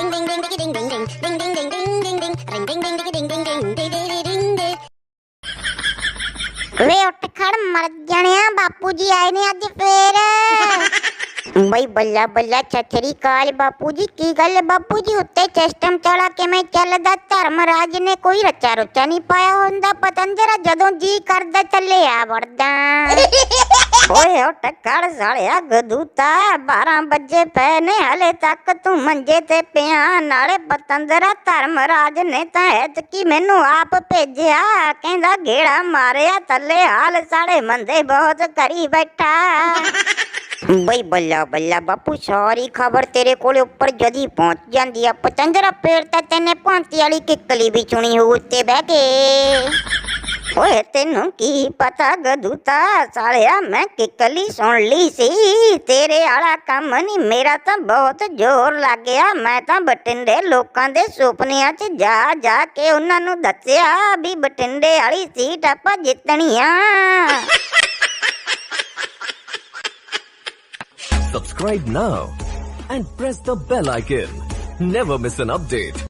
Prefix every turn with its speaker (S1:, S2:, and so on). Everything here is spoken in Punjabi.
S1: Ding ding ding ding ding ding ding ding ding ding ding ding ring ding ding ding ding ding ding ding ding ding ding ਵੇ ਉੱਠ ਖੜ ਮਰ ਜਾਣਿਆ ਬਾਪੂ ਜੀ ਆਏ ਨੇ ਅੱਜ ਫੇਰ ਬਈ ਬੱਲਾ ਬੱਲਾ ਛਤਰੀ ਕਾਲ ਬਾਪੂ ਜੀ ਕੀ ਗੱਲ ਬਾਪੂ ਜੀ ਉੱਤੇ ਸਿਸਟਮ ਚੜਾ ਕਿਵੇਂ ਚੱਲਦਾ ਧਰਮਰਾਜ ਨੇ ਕੋਈ ਰੱਚਾ ਰੁੱਚਾ ਨਹੀਂ ਪਾਇਆ ਹੁੰਦਾ ਪਤੰਜਰਾ ਜਦੋਂ ਜੀ ਕਰਦਾ ਚੱਲੇ ਆ ਵੜਦਾ ਓਏ ਉੱਠ ਖੜ ਸਾਲਿਆ, ਗਦੂਤਾ 12 ਵਜੇ ਪਏ ਨੇ, ਹਲੇ ਤੱਕ ਤੂੰ ਮੰਜੇ ਤੇ ਪਿਆ ਨਾਲੇ ਪਤੰਦਰਾ ਧਰਮਰਾਜ ਨੇ ਤਾਂ ਐਤਕੀ ਮੈਨੂੰ ਆਪ ਭੇਜਿਆ, ਕਹਿੰਦਾ ਘੇੜਾ ਮਾਰਿਆ, ਥੱਲੇ ਹਾਲ ਸਾੜੇ ਮੰਦੇ ਬਹੁਤ ਕਰੀ ਬੈਠਾ। ਬਈ ਬੱਲਾ ਬੱਲਾ ਬਾਪੂ, ਸਾਰੀ ਖਬਰ ਤੇਰੇ ਕੋਲੇ ਉੱਪਰ ਜਦੀ ਪਹੁੰਚ ਜਾਂਦੀ ਆ। ਪਤੰਦਰਾ ਫੇਰ ਤਾਂ ਤੈਨੇ ਭਾਂਤੀ ਵਾਲੀ ਕਿੱਕਲੀ ਵੀ ਚੁਣੀ ਹੋ ਉੱਤੇ ਬਹਿ ਕੇ। ਓਏ ਤੈਨੂੰ ਕੀ ਪਤਾ ਗਦੂਤਾ ਸਾਲਿਆ ਮੈਂ ਕਿੱਕਲੀ ਸੁਣ ਲਈ ਸੀ ਤੇਰੇ ਵਾਲਾ ਕੰਮ ਨਹੀਂ ਮੇਰਾ ਤਾਂ ਬਹੁਤ ਜ਼ੋਰ ਲੱਗ ਗਿਆ ਮੈਂ ਤਾਂ ਬਟਿੰਡੇ ਲੋਕਾਂ ਦੇ ਸੁਪਨਿਆਂ 'ਚ ਜਾ ਜਾ ਕੇ ਉਹਨਾਂ ਨੂੰ ਦੱਸਿਆ ਵੀ ਬਟਿੰਡੇ ਵਾਲੀ ਸੀਟ ਆਪਾਂ ਜਿੱਤਣੀ ਆ
S2: Subscribe now and press the bell icon. Never miss an update.